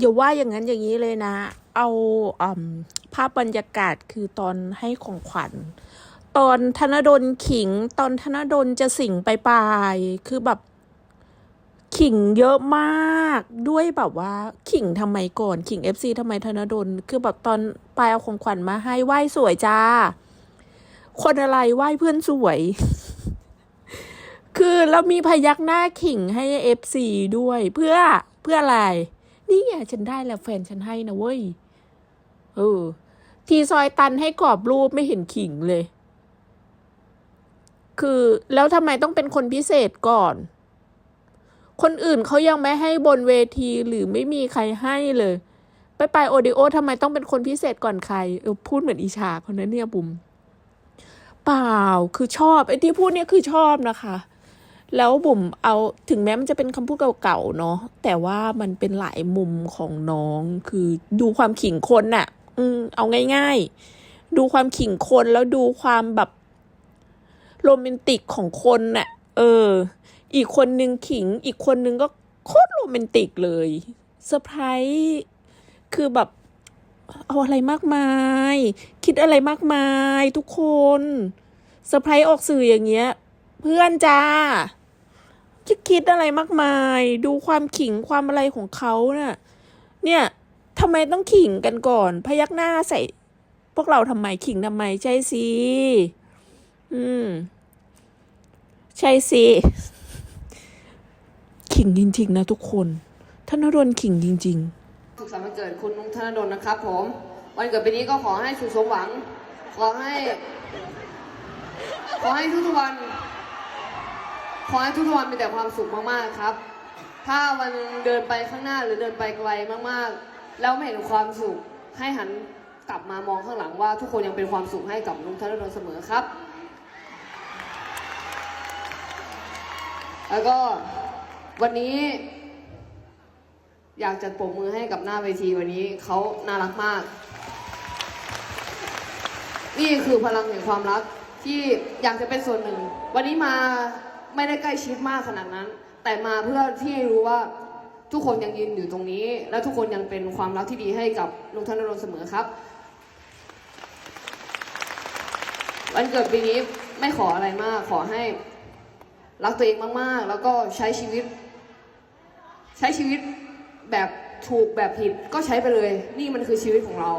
อย่าว่าอย่างนั้นอย่างนี้เลยนะ เอาอืมภาพบรรยากาศคือตอนให้ของขวัญ ตอนธนดลขิง ตอนธนดลจะสิงไปปลายคือแบบขิงเยอะมากด้วยแบบว่า ขิงทำไมก่อน ขิงเอฟซีทำไมธนดลคือแบบตอนปลายเอาของขวัญมาให้ไหว้สวยจ้า คนอะไรไหว้เพื่อนสวย คือเรามีพยักหน้าขิงให้เอฟซีด้วยเพื่อเพื่ออะไร นี่ไงฉันได้แล้วแฟนฉันให้นะเว้ย เออ ทีซอยตันให้กรอบรูปไม่เห็นขิงเลย คือแล้วทำไมต้องเป็นคนพิเศษก่อน คนอื่นเขายังไม่ให้บนเวทีหรือไม่มีใครให้เลย ไปไปโอดิโอทำไมต้องเป็นคนพิเศษก่อนใคร เออพูดเหมือนอีชาคนนั้นเนี่ยบุ๋มเปล่าคือชอบไอ้ที่พูดเนี่ยคือชอบนะคะ แล้วบุ๋มเอาถึงแม้มันจะเป็นคำพูดเก่าๆเนาะแต่ว่ามันเป็นหลายมุมของน้อง คือดูความขิงคนน่ะ อืมเอาง่าย ๆ ดูความขิงคนแล้วดูความแบบโรแมนติกของคนน่ะ เออ อีกคนนึงขิง อีกคนนึงก็โคตรโรแมนติกเลยเซอร์ไพรส์คือแบบเอาอะไรมากมาย คิดอะไรมากมายทุกคนเซอร์ไพรส์ออกสื่ออย่างเงี้ย เพื่อนจ้า จะคิดอะไรมากมาย ดูความขิงความอะไรของเขาน่ะ เนี่ยทำไมต้องขิงกันก่อน พยักหน้าใส่ พวกเราทำไมขิงทำไมใช่สิอืม ใช่สิขิงจริงๆนะทุกคนธนดลขิงจริง ๆ สุขสันต์วันเกิดคุณนุ้งธนดลนะครับ ผม วันเกิดปีนี้ก็ขอให้สุขสมหวัง ขอให้ ขอให้ทุกๆวัน ขอให้ทุกวันมีแต่ความสุขมากๆครับ ถ้าวันเดินไปข้างหน้าหรือเดินไปไกลมากๆ แล้วไม่เห็นความสุขให้หันกลับมามองข้างหลังว่า ทุกคนยังเป็นความสุขให้กับนุ้งธนดลเสมอครับ แล้วก็วันนี้ อยากจะปรบมือให้กับหน้าเวทีวันนี้เขาน่ารักมาก นี่คือพลังแห่งความรักที่อยากจะเป็นส่วนหนึ่ง วันนี้มา ไม่ได้ใกล้ชิดมากขนาดนั้น แต่มาเพื่อที่ให้รู้ว่าทุกคนยังยืนอยู่ตรงนี้ และทุกคนยังเป็นความรักที่ดีให้กับลุงธนดลเสมอครับ วันเกิดปีนี้ไม่ขออะไรมาก ขอให้รักตัวเองมากๆ แล้วก็ใช้ชีวิต ใช้ชีวิตแบบถูกแบบผิดก็ใช้ไปเลย นี่มันคือชีวิตของเรา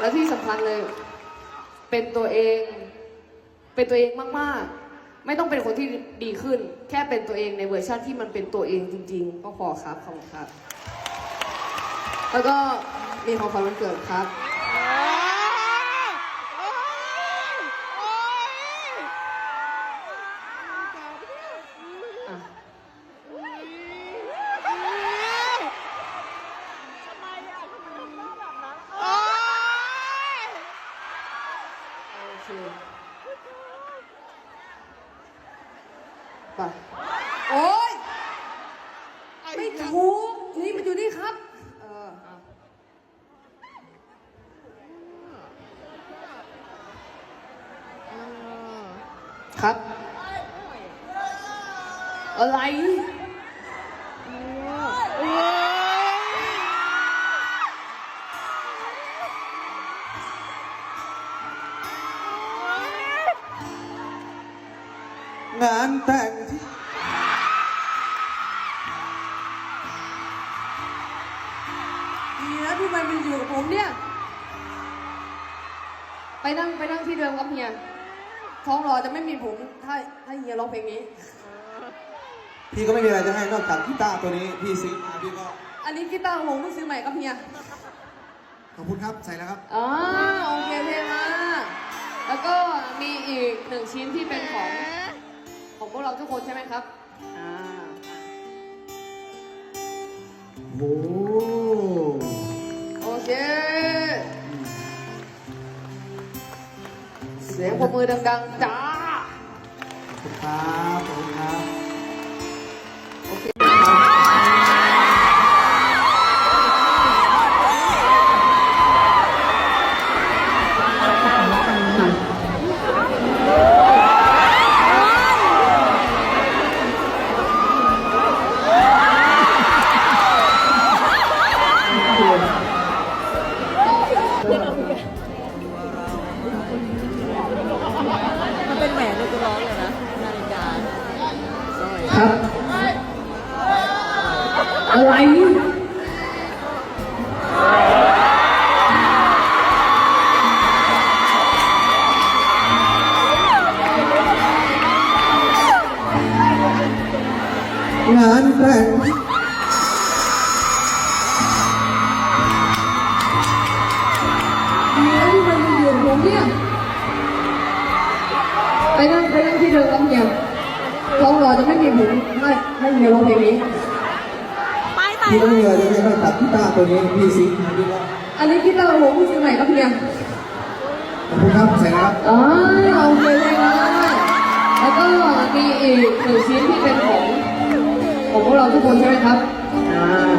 และที่สำคัญเลย เป็นตัวเอง เป็นตัวเองมากๆ ไม่ต้องเป็นคนที่ดีขึ้น แค่เป็นตัวเองในเวอร์ชันที่มันเป็นตัวเองจริง ๆ ก็พอครับขอบคุณครับ แล้วก็มีของขวัญวันเกิดครับ อะโอเค ไปโอ๊ยไม่ถูกนี่มันอยู่นี่ครับ เอออะครับ อะไร งานแต่งที่ดีนะที่มันมันอยู่กับผมเนี่ย ไปนั่งไปนั่งที่เดิมครับเฮียท้องรอจะไม่มีผมถ้าถ้าเฮียร้องเพลงนี้ พี่ก็ไม่มีอะไรจะให้นอกจากกีตาร์ตัวนี้พี่ซื้อมาพี่ก็อันนี้กีตาร์ของผมต้องซื้อใหม่ครับเฮียขอบคุณครับใส่แล้วครับอ๋อโอเคเพลงมาแล้วก็มีอีกหนึ่งชิ้นที่เป็นของ ของพวกเราทุกคนใช่ไหมครับ อ่า โอ้โอเค เสียงปรบมือดังๆ จ้า ขอบคุณครับ อะไรงานแต่งเดี๋ยวที่มันอยู่ผมเนี่ยไปนั่งไปนั่งที่เดิมครับเฮียท้องรอจะไม่มีผมให้ให้เฮียร้องเพลงนี้ พี่ก็ไม่มีอะไรจะให้นอกจากกีตาร์ตัวนี้พี่ซิงค์มาพี่ก็อันนี้คิดเราผมผู้ซื้อใหม่ครับเฮียขอบคุณครับใส่นะครับอ๋อโอเคเลยนะแล้วก็มีอีกหนึ่งชิ้นที่เป็นของของพวกเราทุกคนใช่ไหมครับอ่า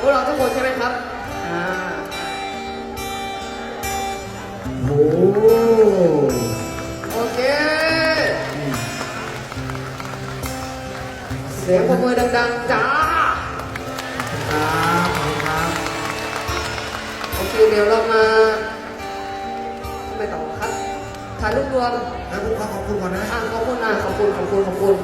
พวกเราทุกคนใช่ไหมครับอ่าโอ้โอเค เสียงปรบมือดังๆจ้าครับขอบคุณครับโอเคเดี๋ยวเรามาทำไมต่อครับถ่ายรูปรวม แล้วผมขอขอบคุณก่อนนะ อะขอบคุณอะขอบคุณขอบคุณขอบคุณ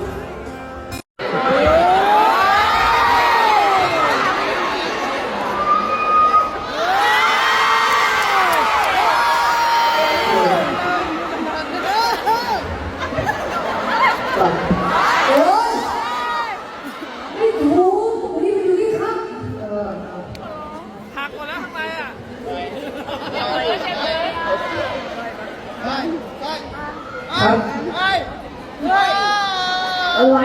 อะไร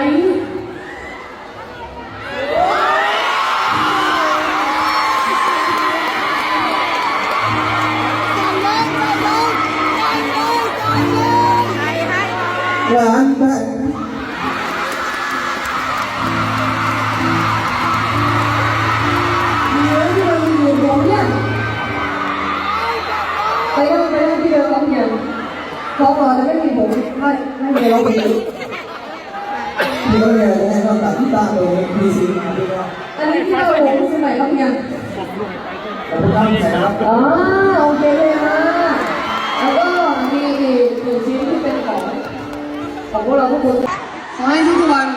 งานแต่งเดี๋ยวที่มันอยู่ตรงเนี่ยไปนั่งไปนั่งที่ เดิมครับเฮียท้องรอจะไม่มีผมให้ให้เฮียร้องเพลงนี้พี่ก็ไม่มีอะไรจะให้นอกจากกีตาร์ตัวนี้พี่ซิงค์มาพี่ก็อันนี้ที่เราผมซื้อใหม่ครับเฮียขอบคุณครับใส่นะครับอ่าโอเคเลยนะแล้วก็มีอีกหนึ่งชิ้นที่เป็นของของพวกเราทุกคนขอให้ทุกวัน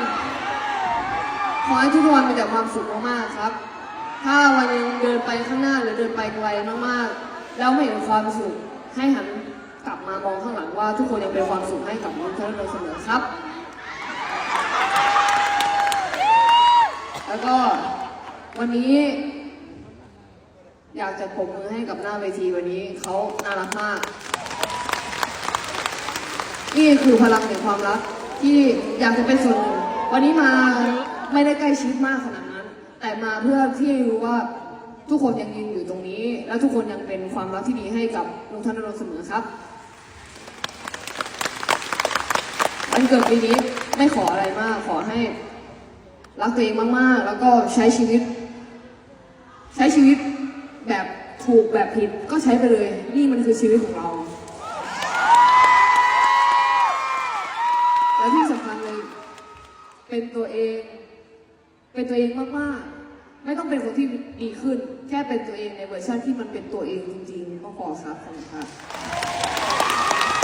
ขอให้ทุกวันมีแต่ความสุขมากๆครับ ถ้าวันนึงเดินไปข้างหน้าหรือเดินไปไกลมากๆ แล้วไม่เห็นความสุขให้หันกลับมามองข้างหลังว่าทุกคนยังเป็นความสุขให้กับน้องเธอเราเสมอครับ แล้วก็วันนี้ อยากจะปรบมือให้กับหน้าเวทีวันนี้เขาน่ารักมาก นี่คือพลังแห่งความรักที่อยากจะเป็นส่วนหนึ่งวันนี้มาไม่ได้ใกล้ชิดมากขนาดนั้น แต่มาเพื่อที่รู้ว่าทุกคนยังยืนอยู่ตรงนี้ และทุกคนยังเป็นความรักที่ดีให้กับลุงธนรงค์เสมอครับวันเกิดปีนี้ไม่ขออะไรมากขอให้ รักตัวเองมากๆ แล้วก็ใช้ชีวิต ใช้ชีวิตแบบถูกแบบผิดก็ใช้ไปเลย นี่มันคือชีวิตของเรา และที่สำคัญเลย เป็นตัวเอง เป็นตัวเองมากๆ ไม่ต้องเป็นคนที่ดีขึ้น แค่เป็นตัวเองในเวอร์ชันที่มันเป็นตัวเองจริงๆก็พอครับขอบคุณครับ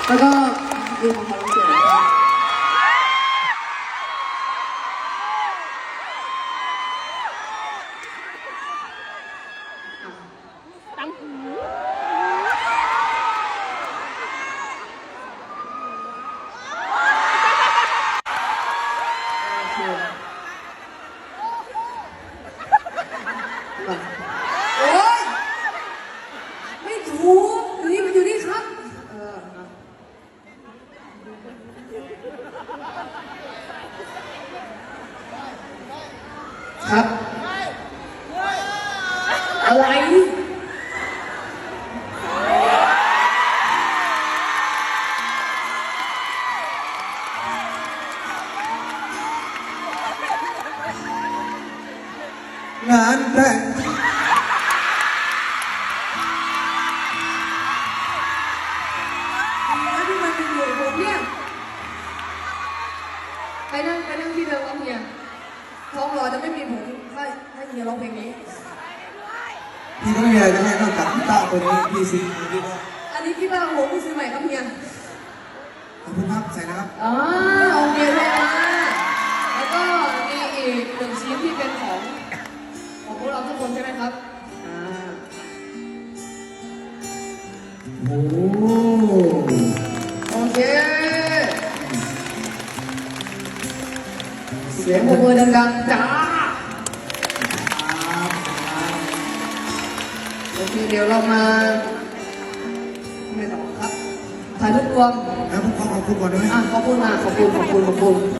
แล้วก็เรื่องของความรู้สึกน นั่งไปนั่งที่เดิมครับเฮียท้องรอจะไม่มีผมให้ให้เฮียร้องเพลงนี้ พี่ก็ไม่มีอะไรจะให้นอกจากกีตาร์ตัวนี้พี่ซื้อมาพี่ก็อันนี้คิดว่าผมซื้อใหม่ครับเฮียขอบคุณครับใส่นะครับอ๋อโอเคเลยนะแล้วก็มีอีกหนึ่งชิ้นที่เป็นของ ของพวกเราทุกคนใช่ไหมครับอ่าโอ้โอเค สียงปรบมือดังๆจ้าโอเคเดี๋ยวเรามาไม่ต่อครับถ่ายรูปรวม แล้วผมขอขอบคุณก่อนด้วยอะขอบคุณมากขอบคุณขอบคุณขอบคุณ